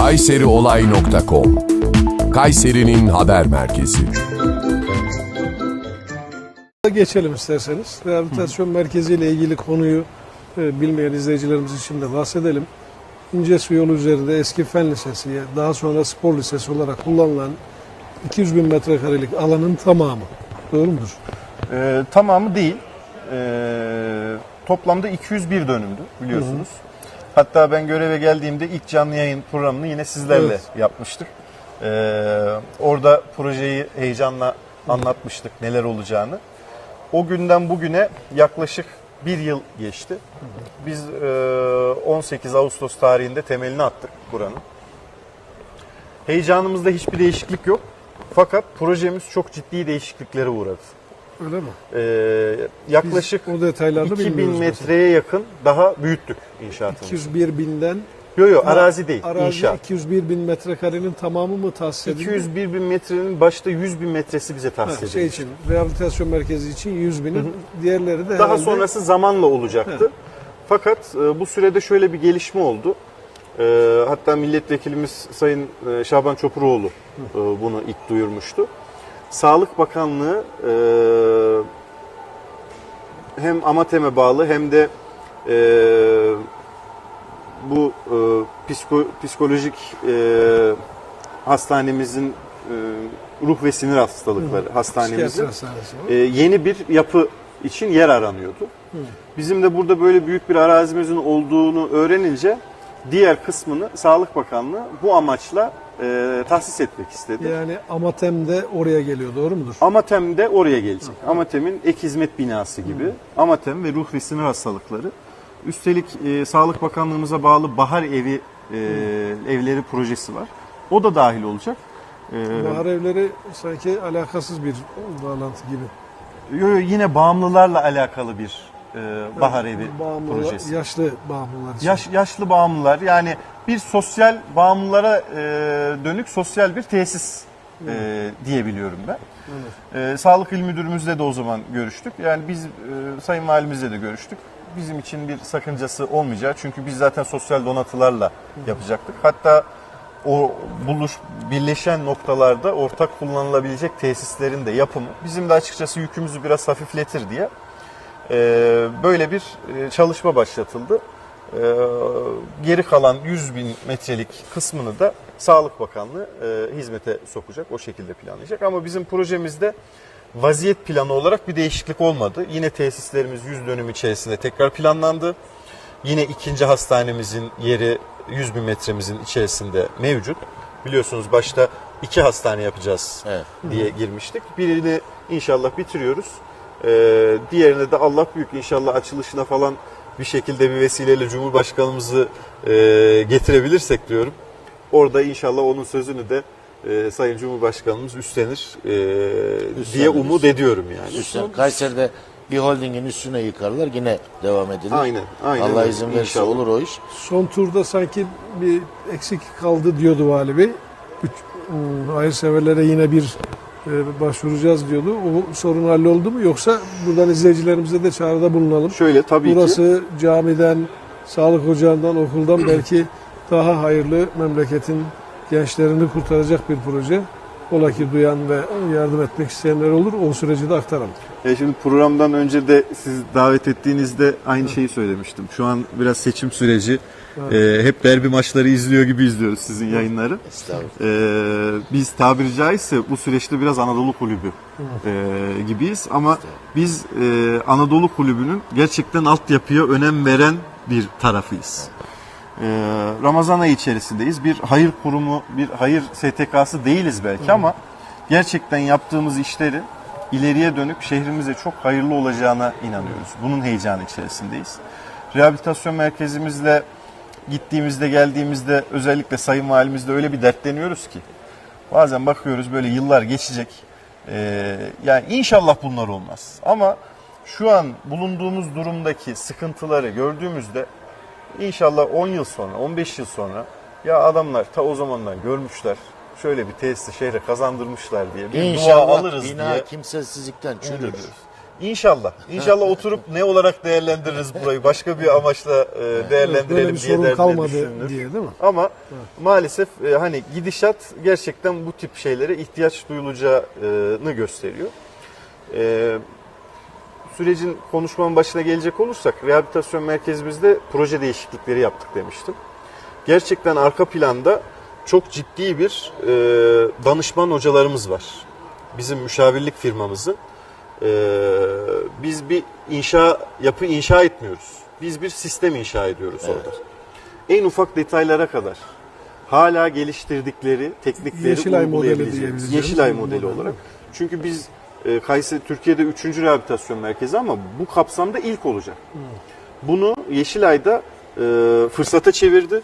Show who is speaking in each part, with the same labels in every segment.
Speaker 1: kayseriolay.com Kayseri'nin haber merkezi.
Speaker 2: Geçelim isterseniz. Rehabilitasyon merkezi ile ilgili konuyu e, bilmeyen izleyicilerimiz için de bahsedelim. İncesu yolu üzerinde eski fen lisesi, daha sonra spor lisesi olarak kullanılan 200 bin metrekarelik alanın tamamı. Doğru mudur?
Speaker 3: Ee, tamamı değil. Ee, toplamda 201 dönümdü biliyorsunuz. Hatta ben göreve geldiğimde ilk canlı yayın programını yine sizlerle
Speaker 2: Evet.
Speaker 3: yapmıştık. Ee, orada projeyi heyecanla anlatmıştık neler olacağını. O günden bugüne yaklaşık bir yıl geçti. Biz e, 18 Ağustos tarihinde temelini attık buranın. Heyecanımızda hiçbir değişiklik yok. Fakat projemiz çok ciddi değişikliklere uğradı.
Speaker 2: Öyle mi?
Speaker 3: Ee, yaklaşık
Speaker 2: Biz o detaylarını
Speaker 3: 2000
Speaker 2: bilmiyoruz
Speaker 3: metreye yakın daha büyüttük inşaatımızı.
Speaker 2: 201 binden
Speaker 3: Yok yok arazi değil
Speaker 2: arazi
Speaker 3: inşaat.
Speaker 2: 201 bin metrekarenin tamamı mı tahsis edildi?
Speaker 3: 201 bin metrenin başta 100 bin metresi bize tahsis edildi.
Speaker 2: şey için, rehabilitasyon merkezi için 100 binin, diğerleri de
Speaker 3: Daha
Speaker 2: herhalde
Speaker 3: sonrası zamanla olacaktı. Fakat e, bu sürede şöyle bir gelişme oldu. E, hatta milletvekilimiz Sayın e, Şaban Çopuroğlu e, bunu ilk duyurmuştu. Sağlık Bakanlığı e, hem AMATEM'e bağlı hem de e, bu e, psiko, psikolojik e, hastanemizin e, ruh ve sinir hastalıkları
Speaker 2: psikiyatri
Speaker 3: hastanemizin e, yeni bir yapı için yer aranıyordu. Bizim de burada böyle büyük bir arazimizin olduğunu öğrenince diğer kısmını Sağlık Bakanlığı bu amaçla e, tahsis etmek istedi.
Speaker 2: Yani Amatem de oraya geliyor doğru mudur?
Speaker 3: Amatem de oraya gelecek. Amatem'in ek hizmet binası gibi. Amatem ve ruh ve sinir hastalıkları. Üstelik e, Sağlık Bakanlığımıza bağlı Bahar Evi e, evleri projesi var. O da dahil olacak. E,
Speaker 2: Bahar evleri sanki alakasız bir bağlantı gibi.
Speaker 3: yo- yo, yine bağımlılarla alakalı bir e, Bahar Evi
Speaker 2: Bağımlılar,
Speaker 3: projesi.
Speaker 2: Yaşlı bağımlılar için.
Speaker 3: Yaş, yaşlı bağımlılar yani bir sosyal bağımlılara e, dönük sosyal bir tesis e, diyebiliyorum ben. E, Sağlık İl Müdürümüzle de o zaman görüştük. Yani biz e, Sayın Valimizle de görüştük. Bizim için bir sakıncası olmayacak. Çünkü biz zaten sosyal donatılarla yapacaktık. Hatta o buluş birleşen noktalarda ortak kullanılabilecek tesislerin de yapımı bizim de açıkçası yükümüzü biraz hafifletir diye böyle bir e, çalışma başlatıldı. E, geri kalan 100 bin metrelik kısmını da Sağlık Bakanlığı e, hizmete sokacak, o şekilde planlayacak. Ama bizim projemizde vaziyet planı olarak bir değişiklik olmadı. Yine tesislerimiz 100 dönüm içerisinde tekrar planlandı. Yine ikinci hastanemizin yeri 100 bin metremizin içerisinde mevcut. Biliyorsunuz başta iki hastane yapacağız
Speaker 4: Evet.
Speaker 3: diye girmiştik. Birini inşallah bitiriyoruz. Ee, diğerine de Allah büyük inşallah açılışına falan bir şekilde bir vesileyle Cumhurbaşkanımızı e, getirebilirsek diyorum. Orada inşallah onun sözünü de e, Sayın Cumhurbaşkanımız üstlenir e, diye umut ediyorum yani.
Speaker 4: Üstüne, Kayseri'de bir holdingin üstüne yıkarlar yine devam edilir.
Speaker 3: Aynen, aynen
Speaker 4: Allah izin verirse
Speaker 3: İnşallah.
Speaker 4: olur o iş.
Speaker 2: Son turda sanki bir eksik kaldı diyordu Vali Bey. Üç, hayırseverlere yine bir başvuracağız diyordu. O sorun halloldu mu yoksa buradan izleyicilerimize de çağrıda bulunalım.
Speaker 3: Şöyle tabii ki.
Speaker 2: Burası camiden, sağlık ocağından, okuldan belki daha hayırlı memleketin gençlerini kurtaracak bir proje. Ola ki duyan ve yardım etmek isteyenler olur. O süreci de aktaralım.
Speaker 3: Ya şimdi programdan önce de siz davet ettiğinizde aynı şeyi söylemiştim. Şu an biraz seçim süreci. Ee, hep derbi maçları izliyor gibi izliyoruz sizin yayınları.
Speaker 4: Estağfurullah.
Speaker 3: Ee, biz tabiri caizse bu süreçte biraz Anadolu Kulübü e, gibiyiz. Ama biz e, Anadolu Kulübü'nün gerçekten altyapıya önem veren bir tarafıyız. Ee, Ramazan ayı içerisindeyiz. Bir hayır kurumu, bir hayır STK'sı değiliz belki ama gerçekten yaptığımız işleri ileriye dönük şehrimize çok hayırlı olacağına inanıyoruz. Bunun heyecanı içerisindeyiz. Rehabilitasyon merkezimizle gittiğimizde geldiğimizde özellikle Sayın Valimizle öyle bir dertleniyoruz ki bazen bakıyoruz böyle yıllar geçecek. Ee, yani inşallah bunlar olmaz. Ama şu an bulunduğumuz durumdaki sıkıntıları gördüğümüzde İnşallah 10 yıl sonra, 15 yıl sonra ya adamlar ta o zamandan görmüşler. Şöyle bir tesisi şehre kazandırmışlar diye bir dua
Speaker 4: İnşallah
Speaker 3: alırız
Speaker 4: bina
Speaker 3: diye.
Speaker 4: kimsesizlikten çürür.
Speaker 3: İnşallah. İnşallah oturup ne olarak değerlendiririz burayı? Başka bir amaçla e, değerlendirelim
Speaker 2: Böyle bir
Speaker 3: diye
Speaker 2: sorun
Speaker 3: derdi
Speaker 2: kalmadı
Speaker 3: düşünülür.
Speaker 2: diye değil mi?
Speaker 3: Ama maalesef e, hani gidişat gerçekten bu tip şeylere ihtiyaç duyulacağını gösteriyor. E, sürecin konuşmanın başına gelecek olursak rehabilitasyon merkezimizde proje değişiklikleri yaptık demiştim. Gerçekten arka planda çok ciddi bir e, danışman hocalarımız var. Bizim müşavirlik firmamızın. E, biz bir inşa yapı inşa etmiyoruz. Biz bir sistem inşa ediyoruz orada. En ufak detaylara kadar hala geliştirdikleri teknikleri
Speaker 2: Yeşilay modeli
Speaker 3: uygulayabileceğimiz,
Speaker 2: diyebileceğimiz
Speaker 3: Yeşilay modeli
Speaker 2: model.
Speaker 3: olarak. Çünkü biz e, Kayseri Türkiye'de 3. rehabilitasyon merkezi ama bu kapsamda ilk olacak. Bunu Yeşilay'da e, fırsata çevirdi.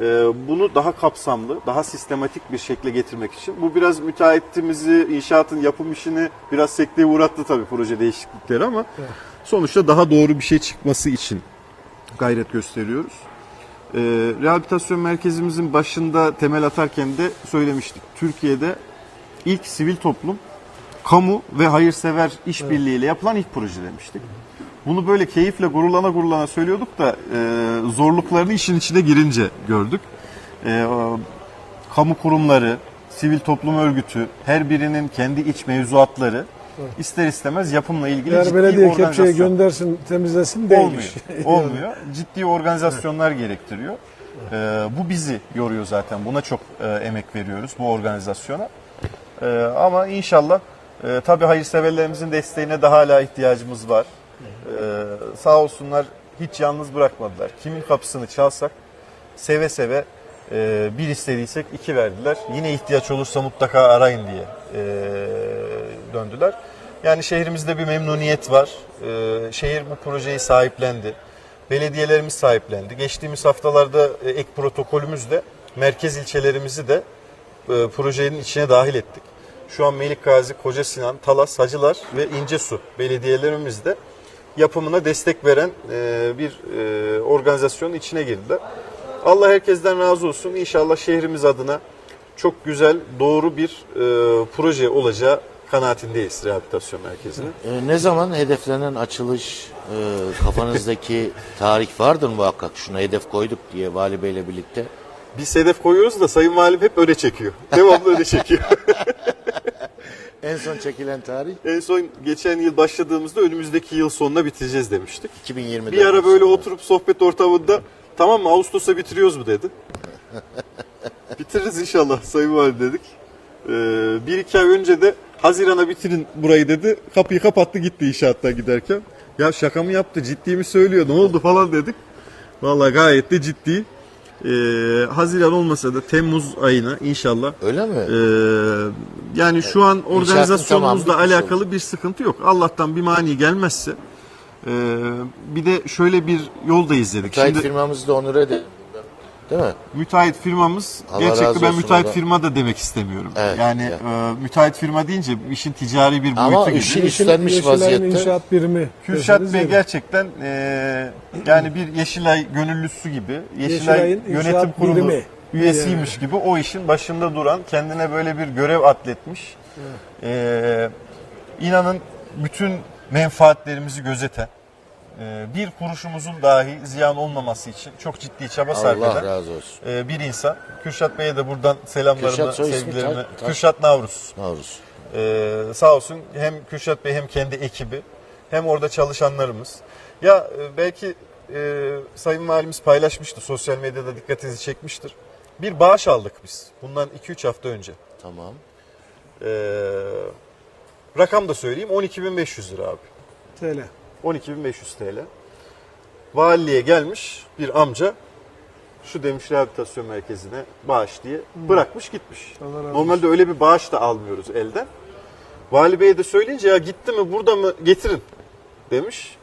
Speaker 3: E, bunu daha kapsamlı, daha sistematik bir şekle getirmek için. Bu biraz müteahhitimizi, inşaatın yapım işini biraz sekteye uğrattı tabii proje değişiklikleri ama sonuçta daha doğru bir şey çıkması için gayret gösteriyoruz. E, rehabilitasyon merkezimizin başında temel atarken de söylemiştik. Türkiye'de ilk sivil toplum, kamu ve hayırsever işbirliğiyle yapılan ilk proje demiştik. Bunu böyle keyifle gururlana gururlana söylüyorduk da e, zorluklarını işin içine girince gördük. E, kamu kurumları, sivil toplum örgütü, her birinin kendi iç mevzuatları ister istemez yapımla ilgili
Speaker 2: Yani
Speaker 3: ciddi
Speaker 2: belediye kepçeye
Speaker 3: organizasyon
Speaker 2: göndersin temizlesin
Speaker 3: olmuyor.
Speaker 2: değilmiş.
Speaker 3: Olmuyor. Ciddi organizasyonlar gerektiriyor. Ee, bu bizi yoruyor zaten. Buna çok e, emek veriyoruz bu organizasyona. Ee, ama inşallah e, tabii hayırseverlerimizin desteğine de hala ihtiyacımız var. Ee, sağ olsunlar hiç yalnız bırakmadılar. Kimin kapısını çalsak seve seve e, bir istediysek iki verdiler. Yine ihtiyaç olursa mutlaka arayın diye e, döndüler. Yani şehrimizde bir memnuniyet var. E, şehir bu projeyi sahiplendi. Belediyelerimiz sahiplendi. Geçtiğimiz haftalarda e, ek protokolümüzle merkez ilçelerimizi de e, projenin içine dahil ettik. Şu an Melik Gazi, Koca Sinan, Talas, Hacılar ve İncesu belediyelerimiz de yapımına destek veren e, bir e, organizasyonun içine girdiler. Allah herkesten razı olsun. İnşallah şehrimiz adına çok güzel, doğru bir e, proje olacağı kanaatindeyiz rehabilitasyon merkezinin.
Speaker 4: E, ne zaman hedeflenen açılış, e, kafanızdaki tarih vardır muhakkak. Şuna hedef koyduk diye vali beyle birlikte.
Speaker 3: Biz hedef koyuyoruz da Sayın Valim hep öne çekiyor. Devamlı öne çekiyor.
Speaker 4: En son çekilen tarih
Speaker 3: en son geçen yıl başladığımızda önümüzdeki yıl sonuna bitireceğiz demiştik.
Speaker 4: 2020'de.
Speaker 3: Bir ara böyle oturup sohbet ortamında tamam mı Ağustos'a bitiriyoruz mu dedi. Bitiririz inşallah Sayın Valim dedik. Ee, bir iki ay önce de Haziran'a bitirin burayı dedi. Kapıyı kapattı gitti inşaattan giderken. Ya şaka mı yaptı ciddi mi söylüyor ne oldu falan dedik. Vallahi gayet de ciddi. Ee, Haziran olmasa da Temmuz ayına inşallah
Speaker 4: Öyle mi?
Speaker 3: ee, yani şu an organizasyonumuzla
Speaker 4: bitmiş
Speaker 3: alakalı bir sıkıntı yok. Allah'tan bir mani gelmezse. ee, bir de şöyle bir yol da izledik.
Speaker 4: Müteahhit
Speaker 3: Şimdi
Speaker 4: firmamızı da onur edelim. Değil mi?
Speaker 3: müteahhit firmamız
Speaker 4: Allah
Speaker 3: gerçekten ben müteahhit
Speaker 4: ona.
Speaker 3: firma da demek istemiyorum.
Speaker 4: Evet,
Speaker 3: yani
Speaker 4: evet.
Speaker 3: e, müteahhit firma deyince işin ticari bir boyutu
Speaker 4: Ama
Speaker 3: gibi.
Speaker 4: işin
Speaker 2: Yeşil-
Speaker 4: üstlenmiş
Speaker 2: Yeşilay'ın
Speaker 4: vaziyette.
Speaker 2: inşaat birimi.
Speaker 3: Kürşat Bey gerçekten e, yani bir Yeşilay gönüllüsü gibi, Yeşilay
Speaker 2: Yeşilay'ın
Speaker 3: yönetim kurulu
Speaker 2: birimi.
Speaker 3: üyesiymiş gibi o işin başında duran, kendine böyle bir görev atletmiş. E, inanın bütün menfaatlerimizi gözeten, bir kuruşumuzun dahi ziyan olmaması için çok ciddi çaba sarf
Speaker 4: Allah
Speaker 3: eden
Speaker 4: razı olsun.
Speaker 3: e, bir insan. Kürşat Bey'e de buradan selamlarımı,
Speaker 4: Kürşat soy ismi
Speaker 3: sevgilerimi.
Speaker 4: Ta- Ta-
Speaker 3: Kürşat Navruz.
Speaker 4: Navruz.
Speaker 3: Ee, sağ olsun hem Kürşat Bey hem kendi ekibi hem orada çalışanlarımız. Ya e, belki e, Sayın Valimiz paylaşmıştı sosyal medyada dikkatinizi çekmiştir. Bir bağış aldık biz bundan 2-3 hafta önce.
Speaker 4: Tamam.
Speaker 3: Ee, rakam da söyleyeyim 12.500 lira abi.
Speaker 2: TL.
Speaker 3: 12.500 TL. Valiliğe gelmiş bir amca şu demiş rehabilitasyon merkezine bağış diye bırakmış gitmiş. Normalde öyle bir bağış da almıyoruz elden. Vali Bey'e de söyleyince ya gitti mi burada mı getirin demiş.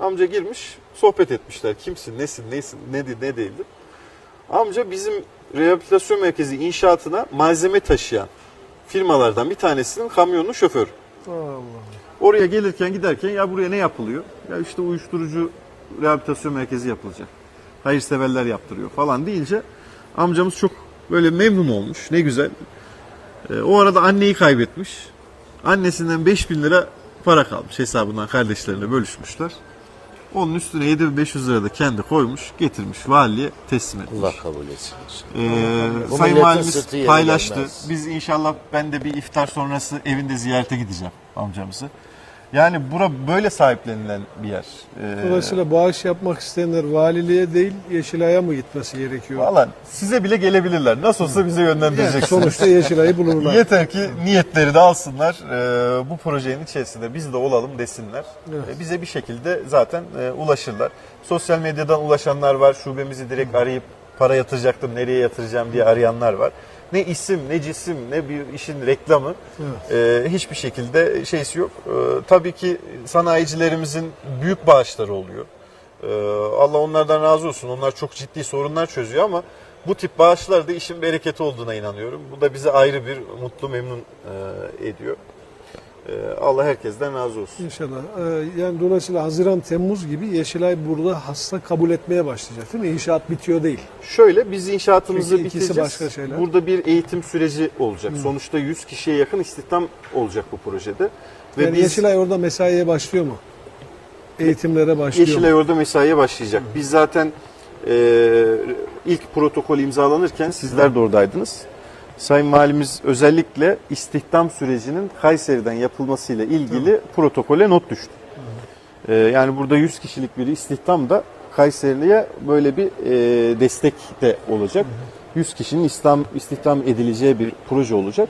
Speaker 3: Amca girmiş sohbet etmişler. Kimsin, nesin, nesin, nedir, ne değildir. Amca bizim rehabilitasyon merkezi inşaatına malzeme taşıyan firmalardan bir tanesinin kamyonun şoförü.
Speaker 2: Allah.
Speaker 3: Oraya gelirken giderken ya buraya ne yapılıyor? Ya işte uyuşturucu rehabilitasyon merkezi yapılacak. Hayırseverler yaptırıyor falan deyince amcamız çok böyle memnun olmuş. Ne güzel. Ee, o arada anneyi kaybetmiş. Annesinden 5000 lira para kalmış. Hesabından kardeşlerine bölüşmüşler. Onun üstüne 7500 lira da kendi koymuş, getirmiş valiye teslim etmiş.
Speaker 4: Allah kabul etsin.
Speaker 3: Ee, Sayın Valimiz paylaştı.
Speaker 4: gelmez.
Speaker 3: Biz inşallah ben de bir iftar sonrası evinde ziyarete gideceğim amcamızı. Yani bura böyle sahiplenilen bir yer. Ee,
Speaker 2: Dolayısıyla bağış yapmak isteyenler valiliğe değil Yeşilay'a mı gitmesi gerekiyor?
Speaker 3: Valla size bile gelebilirler. Nasıl olsa bize yönlendireceksiniz.
Speaker 2: sonuçta Yeşilay'ı bulurlar.
Speaker 3: Yeter ki niyetleri de alsınlar. Ee, bu projenin içerisinde biz de olalım desinler.
Speaker 2: Evet.
Speaker 3: Ee, bize bir şekilde zaten e, ulaşırlar. Sosyal medyadan ulaşanlar var. Şubemizi direkt arayıp para yatıracaktım nereye yatıracağım diye arayanlar var. Ne isim, ne cisim, ne bir işin reklamı e, hiçbir şekilde şeysi yok. E, tabii ki sanayicilerimizin büyük bağışları oluyor. Ee, Allah onlardan razı olsun. Onlar çok ciddi sorunlar çözüyor ama bu tip bağışlar da işin bereketi olduğuna inanıyorum. Bu da bizi ayrı bir mutlu memnun e, ediyor. Ee, Allah herkesten razı olsun.
Speaker 2: İnşallah. Ee, yani dolayısıyla Haziran Temmuz gibi Yeşilay burada hasta kabul etmeye başlayacak değil mi? İnşaat bitiyor değil.
Speaker 3: Şöyle biz inşaatımızı
Speaker 2: Çünkü
Speaker 3: bitireceğiz.
Speaker 2: başka şeyler.
Speaker 3: Burada bir eğitim süreci olacak. Sonuçta 100 kişiye yakın istihdam olacak bu projede. Ve
Speaker 2: yani
Speaker 3: biz
Speaker 2: Yeşilay orada mesaiye başlıyor mu? Eğitimlere başlıyor
Speaker 3: Yeşilay
Speaker 2: mu?
Speaker 3: orada mesaiye başlayacak. Biz zaten e, ilk protokol imzalanırken sizler de oradaydınız. Sayın Valimiz özellikle istihdam sürecinin Kayseri'den yapılmasıyla ilgili protokole not düştü. E, yani burada 100 kişilik bir istihdam da Kayseri'ye böyle bir e, destek de olacak. 100 kişinin istihdam, istihdam edileceği bir proje olacak.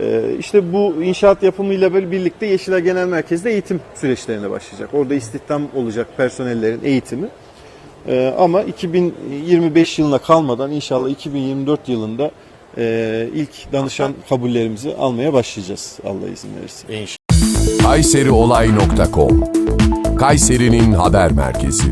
Speaker 3: Ee, işte bu inşaat yapımıyla birlikte Yeşilay Genel Merkez'de eğitim süreçlerine başlayacak. Orada istihdam olacak personellerin eğitimi. Ee, ama 2025 yılına kalmadan inşallah 2024 yılında e, ilk danışan kabullerimizi almaya başlayacağız Allah izin verirse.
Speaker 4: İnşallah.
Speaker 1: kayseriolay.com Kayseri'nin haber merkezi.